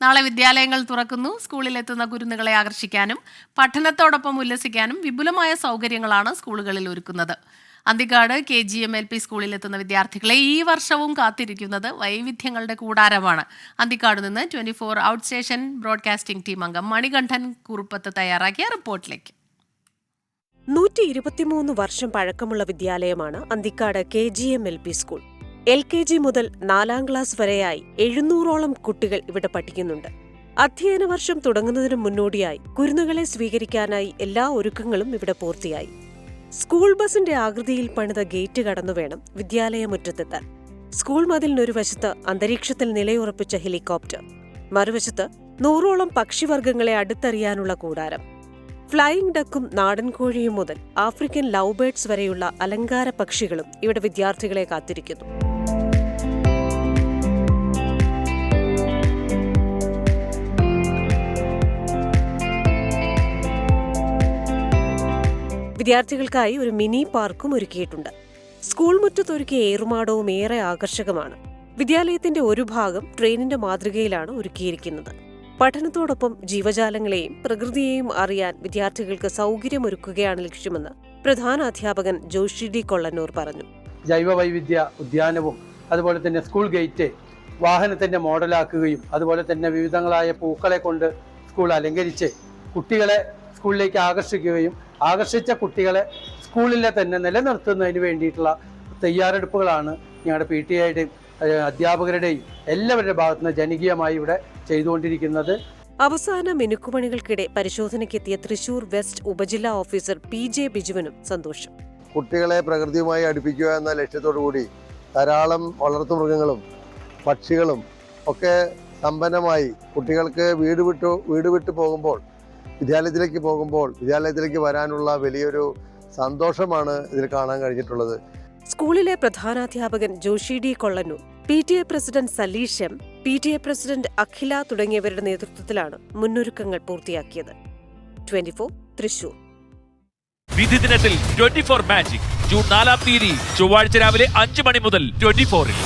നാളെ വിദ്യാലയങ്ങൾ തുറക്കുന്നു. സ്കൂളിലെത്തുന്ന കുരുന്നുകളെ ആകർഷിക്കാനും പഠനത്തോടൊപ്പം ഉല്ലസിക്കാനും വിപുലമായ സൗകര്യങ്ങളാണ് സ്കൂളുകളിൽ ഒരുക്കുന്നത്. Anthikad K G M L P സ്കൂളിലെത്തുന്ന വിദ്യാർത്ഥികളെ ഈ വർഷവും കാത്തിരിക്കുന്നത് വൈവിധ്യങ്ങളുടെ കൂടാരമാണ്. അന്തിക്കാട് നിന്ന് twenty four out station broadcasting team അംഗം മണികണ്ഠൻ കുറുപ്പത്ത് തയ്യാറാക്കിയ റിപ്പോർട്ടിലേക്ക്. നൂറ്റി ഇരുപത്തിമൂന്ന് വർഷം പഴക്കമുള്ള വിദ്യാലയമാണ് Anthikad K G M L P school. L K G മുതൽ നാലാം ക്ലാസ് വരെയായി എഴുന്നൂറോളം കുട്ടികൾ ഇവിടെ പഠിക്കുന്നുണ്ട്. അധ്യയന വർഷം തുടങ്ങുന്നതിന് മുന്നോടിയായി കുരുന്നുകളെ സ്വീകരിക്കാനായി എല്ലാ ഒരുക്കങ്ങളും ഇവിടെ പൂർത്തിയായി. സ്കൂൾ ബസിന്റെ ആകൃതിയിൽ പണിത ഗേറ്റ് കടന്നു വേണം വിദ്യാലയമുറ്റത്തെത്താൻ. സ്കൂൾ മതിലിനൊരു വശത്ത് അന്തരീക്ഷത്തിൽ നിലയുറപ്പിച്ച ഹെലികോപ്റ്റർ മറുവശത്ത് നൂറോളം പക്ഷിവർഗങ്ങളെ അടുത്തറിയാനുള്ള കൂടാരം. ഫ്ലൈയിംഗ് ഡക്കും നാടൻ കോഴിയും മുതൽ ആഫ്രിക്കൻ ലവ് ബേർഡ്സ് വരെയുള്ള അലങ്കാര പക്ഷികളും ഇവിടെ വിദ്യാർത്ഥികളെ കാത്തിരിക്കുന്നു. വിദ്യാർത്ഥികൾക്കായി ഒരു മിനി പാർക്കും ഒരുക്കിയിട്ടുണ്ട്. സ്കൂൾ മുറ്റത്തൊരുക്കിയ ഏറുമാടവും ഏറെ ആകർഷകമാണ്. വിദ്യാലയത്തിന്റെ ഒരു ഭാഗം ട്രെയിനിന്റെ മാതൃകയിലാണ് ഒരുക്കിയിരിക്കുന്നത്. പഠനത്തോടൊപ്പം ജീവജാലങ്ങളെയും പ്രകൃതിയെയും അറിയാൻ വിദ്യാർത്ഥികൾക്ക് സൗകര്യമൊരുക്കുകയാണ് ലക്ഷ്യമെന്ന് പ്രധാന അധ്യാപകൻ ജോഷി ഡി കൊള്ളന്നൂർ പറഞ്ഞു. ജൈവ വൈവിധ്യ ഉദ്യാനവും അതുപോലെ തന്നെ സ്കൂൾ ഗേറ്റ് വാഹനത്തിന്റെ മോഡലാക്കുകയും അതുപോലെ തന്നെ വിവിധങ്ങളായ പൂക്കളെ കൊണ്ട് സ്കൂൾ അലങ്കരിച്ച് കുട്ടികളെ സ്കൂളിലേക്ക് ആകർഷിക്കുകയും ആകർഷിച്ച കുട്ടികളെ സ്കൂളിലെ തന്നെ നിലനിർത്തുന്നതിന് വേണ്ടിയിട്ടുള്ള തയ്യാറെടുപ്പുകളാണ് ഞങ്ങളുടെ പി ടി ഐയുടെയും അധ്യാപകരുടെയും എല്ലാവരുടെ ഭാഗത്തുനിന്ന് ജനകീയമായി ഇവിടെ ചെയ്തുകൊണ്ടിരിക്കുന്നത്. അവസാന മിനുക്കുപണികൾക്കിടെ പരിശോധനയ്ക്കെത്തിയ തൃശൂർ വെസ്റ്റ് ഉപജില്ലാ ഓഫീസർ പി ജെ ബിജുവിനും സന്തോഷം. കുട്ടികളെ പ്രകൃതിയുമായി അടുപ്പിക്കുക എന്ന ലക്ഷ്യത്തോടു കൂടി ധാരാളം വളർത്തുമൃഗങ്ങളും പക്ഷികളും ഒക്കെ സമ്പന്നമായി കുട്ടികൾക്ക് വീട് വിട്ടു വീട് വിട്ടു പോകുമ്പോൾ വിദ്യാലയത്തിലേക്ക് പോകുമ്പോൾ വിദ്യാലയത്തിലേക്ക് വരാനുള്ള വലിയൊരു സന്തോഷമാണ് ഇതിൽ കാണാൻ കഴിഞ്ഞിട്ടുള്ളത്. സ്കൂളിലെ പ്രധാനാധ്യാപകൻ Joshy D Kollannur P T A president Saleesh M P T A president Akhila തുടങ്ങിയവരുടെ നേതൃത്വത്തിലാണ് മുന്നൊരുക്കങ്ങൾ പൂർത്തിയാക്കിയത്. ട്വന്റി തൃശൂർ. വിധി ദിനത്തിൽ ട്വന്റി ഫോർ മാജിക് ജൂൺ നാലാം തീയതി ചൊവ്വാഴ്ച രാവിലെ അഞ്ച് മണി മുതൽ ട്വന്റി ഫോറിൽ.